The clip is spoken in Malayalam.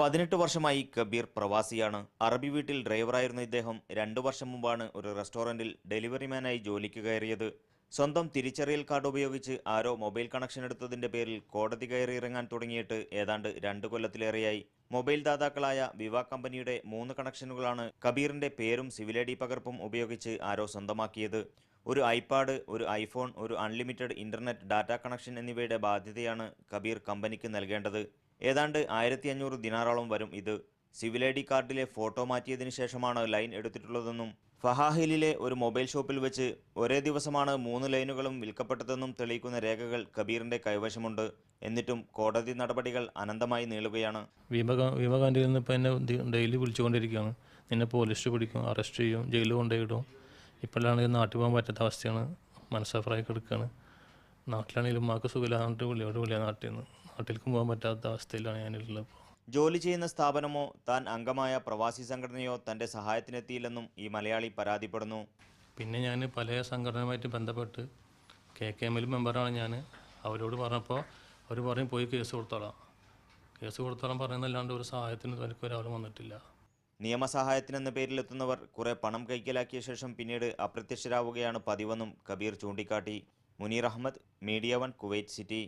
പതിനെട്ട് വർഷമായി കബീർ പ്രവാസിയാണ്. അറബി വീട്ടിൽ ഡ്രൈവറായിരുന്ന ഇദ്ദേഹം രണ്ടു വർഷം മുമ്പാണ് ഒരു റെസ്റ്റോറന്റിൽ ഡെലിവറിമാനായി ജോലിക്ക് കയറിയത്. സ്വന്തം തിരിച്ചറിയൽ കാർഡ് ഉപയോഗിച്ച് ആരോ മൊബൈൽ കണക്ഷൻ എടുത്തതിന്റെ പേരിൽ കോടതി കയറി ഇറങ്ങാൻ തുടങ്ങിയിട്ട് ഏതാണ്ട് രണ്ട് കൊല്ലത്തിലേറെയായി. മൊബൈൽ ദാതാക്കളായ വിവ കമ്പനിയുടെ മൂന്ന് കണക്ഷനുകളാണ് കബീറിന്റെ പേരും സിവിൽ ഐ ഡി പകർപ്പും ഉപയോഗിച്ച് ആരോ സ്വന്തമാക്കിയത്. ഒരു ഐപാഡ് ഒരു ഐഫോൺ ഒരു അൺലിമിറ്റഡ് ഇന്റർനെറ്റ് ഡാറ്റ കണക്ഷൻ എന്നിവയുടെ ബാധ്യതയാണ് കബീർ കമ്പനിക്ക് നൽകേണ്ടത്. ഏതാണ്ട് ആയിരത്തി അഞ്ഞൂറ് ദിനാറോളം വരും ഇത്. സിവിൽ ഐ ഡി കാർഡിലെ ഫോട്ടോ മാറ്റിയതിന് ശേഷമാണ് ലൈൻ എടുത്തിട്ടുള്ളതെന്നും ഫഹാഹിലിലെ ഒരു മൊബൈൽ ഷോപ്പിൽ വെച്ച് ഒരേ ദിവസമാണ് മൂന്ന് ലൈനുകളും വിൽക്കപ്പെട്ടതെന്നും തെളിയിക്കുന്ന രേഖകൾ കബീറിന്റെ കൈവശമുണ്ട്. എന്നിട്ടും കോടതി നടപടികൾ അനന്തമായി നീളുകയാണ്. ഭീമ ഭീമകാന്തിയിൽ നിന്ന് ഇപ്പം എന്നെ ഡെയിലി വിളിച്ചുകൊണ്ടിരിക്കുകയാണ്. നിന്നെ പോലീസ് പിടിക്കും അറസ്റ്റ് ചെയ്യും ജയിലിൽ കൊണ്ടുപോയിടും ഇപ്പോഴാണെങ്കിൽ നാട്ടിൽ പോകാൻ പറ്റാത്ത അവസ്ഥയാണ് മനസ്സഫറായി കിടക്കുകയാണ് നാട്ടിലാണെങ്കിലും ഉമ്മാക്ക് സുഖമില്ലാണ്ട് വിളിയോട് വിളിയാ നാട്ടിൽ നിന്ന് നാട്ടിലേക്ക് പോകാൻ പറ്റാത്ത അവസ്ഥയിലാണ് ഞാനുള്ളത് ഇപ്പോൾ ജോലി ചെയ്യുന്ന സ്ഥാപനമോ താൻ അംഗമായ പ്രവാസി സംഘടനയോ തന്റെ സഹായത്തിനെത്തിയില്ലെന്നും ഈ മലയാളി പരാതിപ്പെടുന്നു. പിന്നെ ഞാൻ പല സംഘടനയുമായിട്ട് ബന്ധപ്പെട്ട് കെ കെ എമ്മിൽ മെമ്പറാണ് ഞാൻ. അവരോട് പറഞ്ഞപ്പോൾ അവർ പറയും പോയി കേസ് കൊടുത്തോളാം. കേസ് കൊടുത്തോളാം പറയുന്നല്ലാണ്ട് ഒരു സഹായത്തിന് തനിക്ക് ഒരാൾ വന്നിട്ടില്ല. നിയമസഹായത്തിനെന്ന പേരിലെത്തുന്നവർ കുറെ പണം കൈക്കലാക്കിയ ശേഷം പിന്നീട് അപ്രത്യക്ഷരാവുകയാണ് പതിവെന്നും കബീർ ചൂണ്ടിക്കാട്ടി. Munir Ahmad media one Kuwait City.